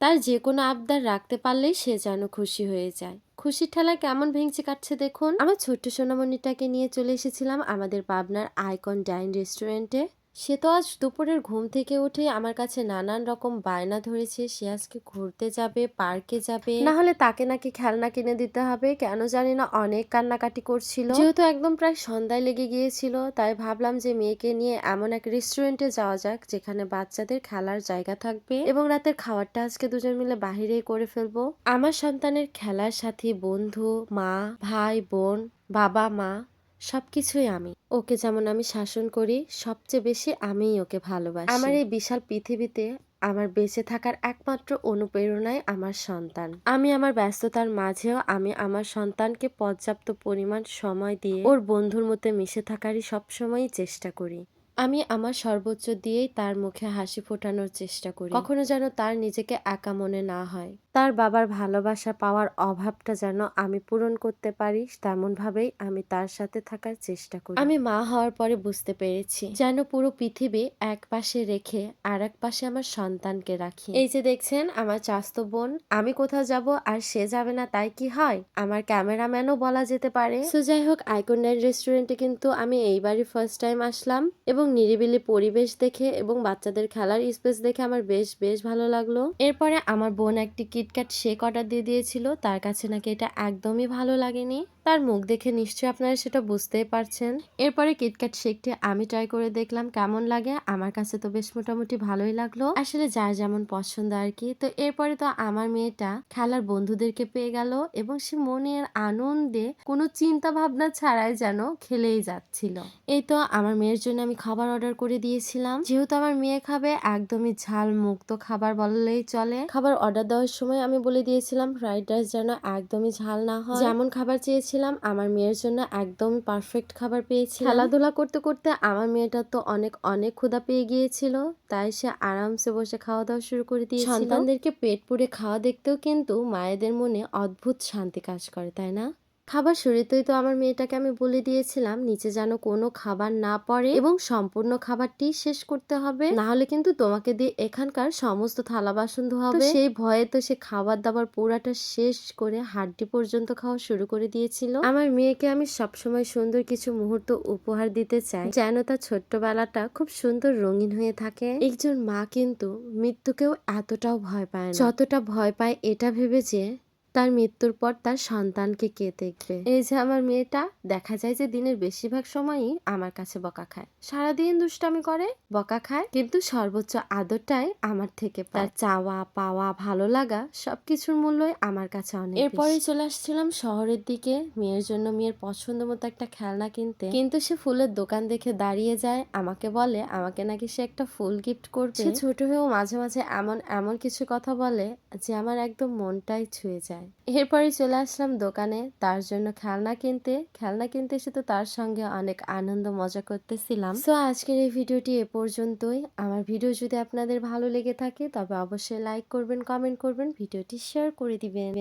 তার যে কোনো আবদার রাখতে পারলেই সে যেন খুশি হয়ে যায়। খুশির ঠেলা কেমন ভেঙচি কাটছে দেখুন। আমার ছোট্ট সোনামণিটাকে নিয়ে চলে এসেছিলাম আমাদের পাবনার আইকন ডাইন রেস্টুরেন্টে। সে তো আজ দুপুরের ঘুম থেকে উঠে আমার কাছে নানান রকম বায়না ধরেছে। সে আজকে ঘুরতে যাবে পার্কে যাবে। না হলে তাকে নাকি খেলনা কিনে দিতে হবে। কেন জানি না অনেক কান্নাকাটি করছিল। যেহেতু একদম প্রায় সন্ধ্যায় লেগে গিয়েছিল তাই ভাবলাম যে মেয়েকে নিয়ে এমন এক রেস্টুরেন্টে যাওয়া যাক যেখানে বাচ্চাদের খেলার জায়গা থাকবে এবং রাতের খাবারটা আজকে দুজন মিলে বাহিরেই করে ফেলব। আমার সন্তানের খেলার সাথী বন্ধু মা ভাই বোন বাবা মা সবকিছুই আমি। ওকে যেমন আমি শাসন করি, সবচেয়ে বেশি আমিই ওকে ভালোবাসি। আমার এই বিশাল পৃথিবীতে আমার বেঁচে থাকার একমাত্র অনুপ্রেরণায় আমার সন্তান। আমি আমার ব্যস্ততার মাঝেও আমি আমার সন্তানকে পর্যাপ্ত পরিমাণ সময় দিয়ে ওর বন্ধুর মধ্যে মিশে থাকারই সবসময়ই চেষ্টা করি। আমি আমার সর্বোচ্চ দিয়েই তার মুখে হাসি ফোটানোর চেষ্টা করি। কখনো যেন তার নিজেকে একা মনে না হয়। তার বাবার ভালোবাসা পাওয়ার অভাবটা যেন আমি পূরণ করতে পারি তেমন ভাবেই আমি তার সাথে থাকার চেষ্টা করি। আমি মা হওয়ার পরে বুঝতে পেরেছি, যেন পুরো পৃথিবী এক পাশে রেখে আর এক পাশে আমার সন্তানকে রাখি। এই যে দেখছেন, আমার চাস্ত বোন, আমি কোথাও যাব আর সে যাবে না, তাই কি হয়? আমার ক্যামেরাম্যানও বলা যেতে পারে। সো যাই হোক, আইকন রেস্টুরেন্টে কিন্তু আমি এইবারই ফার্স্ট টাইম আসলাম এবং নিরিবিলি পরিবেশ দেখে এবং বাচ্চাদের খেলার স্পেস দেখে আমার বেশ বেশ ভালো লাগল। এরপরে আমার বোন একটি কিটক্যাট শেক অর্ডার দিয়ে দিয়েছিল। তার কাছে নাকি এটা একদমই ভালো লাগেনি। তার মুখ দেখে নিশ্চয়ই আপনারা সেটা বুঝতেই পারছেন। এরপরে কিটক্যাট শেকটি আমি ট্রাই করে দেখলাম, কেমন লাগে? আমার কাছে তো বেশ মোটামুটি ভালোই লাগল। আসলে যার যেমন পছন্দ আর কি। তো এরপরে তো আমার মেয়েটা খেলার বন্ধুদেরকে পেয়ে গেল এবং সে মনের আনন্দে কোনো চিন্তা ভাবনা ছাড়াই যেন খেলেই যাচ্ছিল। এই তো আমার মেয়ের জন্য আমি খাবার অর্ডার করে দিয়েছিলাম। যেহেতু আমার মেয়ে খাবে, একদমই ঝাল মুক্ত খাবার বললেই চলে। খাবার অর্ডার দেওয়ার সময় আমি বলে দিয়েছিলাম ফ্রাইড রাইস যেন একদমই ঝাল না হয়। যেমন খাবার চেয়েছিলাম, আমার মেয়ের জন্য একদম পারফেক্ট খাবার পেয়েছি খেলাধুলা করতে করতে আমার মেয়েটা তো অনেক অনেক ক্ষুধা পেয়ে গিয়েছিল, তাই সে আরামসে বসে খাওয়া দাওয়া শুরু করে দিয়েছিল। সন্তানদেরকে পেট পুড়ে খাওয়া দেখতেও কিন্তু মায়েদের মনে অদ্ভুত শান্তি কাজ করে, তাই না? খাবার শুরুতেই তো আমার মেয়েটাকে আমি বলে দিয়েছিলাম নিচে যেন কোনো খাবার না পড়ে এবং সম্পূর্ণ খাবারটি শেষ করতে হবে। না হলে কিন্তু তোমাকে দিয়ে এখানকার সমস্ত থালা বাসন ধোয়া হবে। সেই ভয়ে তো সে খাবার দাবার পোড়াটা শেষ করে হাড্ডি পর্যন্ত খাওয়া শুরু করে দিয়েছিল। আমার মেয়েকে আমি সবসময় সুন্দর কিছু মুহূর্ত উপহার দিতে চাই। যেন তার ছোট্টবেলাটা খুব সুন্দর রঙিন হয়ে থাকে। একজন মা কিন্তু মৃত্যুকেও এতটাও ভয় পায় না। যতটা ভয় পায় এটা ভেবে যে তার মৃত্যুর পর তার সন্তানকে কে দেখবে? এই যে আমার মেয়েটা দেখা যায় যে দিনের বেশিরভাগ সময়ই আমার কাছে বকা খায়। সারাদিন দুষ্টামি করে বকা খায় কিন্তু সর্বোচ্চ আদরটাই আমার থেকে তার চাওয়া পাওয়া ভালো লাগা সবকিছুর মূল্যই আমার কাছে অনেক এরপরে চলে আসছিলাম শহরের দিকে। মেয়ের জন্য মেয়ের পছন্দ মতো একটা খেলনা কিনতে। কিন্তু সে ফুলের দোকান দেখে দাঁড়িয়ে যায়। আমাকে বলে আমাকে নাকি সে একটা ফুল গিফট করবে? ছোট হয়েও মাঝে মাঝে এমন এমন কিছু কথা বলে যে আমার একদম মনটাই ছুঁয়ে যায়। এরপরে চলে আসলাম দোকানে। তার জন্য খেলনা কিনতে। খেলনা কিনতে এসে তো তার সঙ্গে অনেক আনন্দ, মজা করতেছিলাম। তো আজকের এই ভিডিওটি এ পর্যন্তই। আমার ভিডিও যদি আপনাদের ভালো লেগে থাকে, তবে অবশ্যই লাইক করবেন কমেন্ট করবেন, ভিডিওটি শেয়ার করে দিবেন।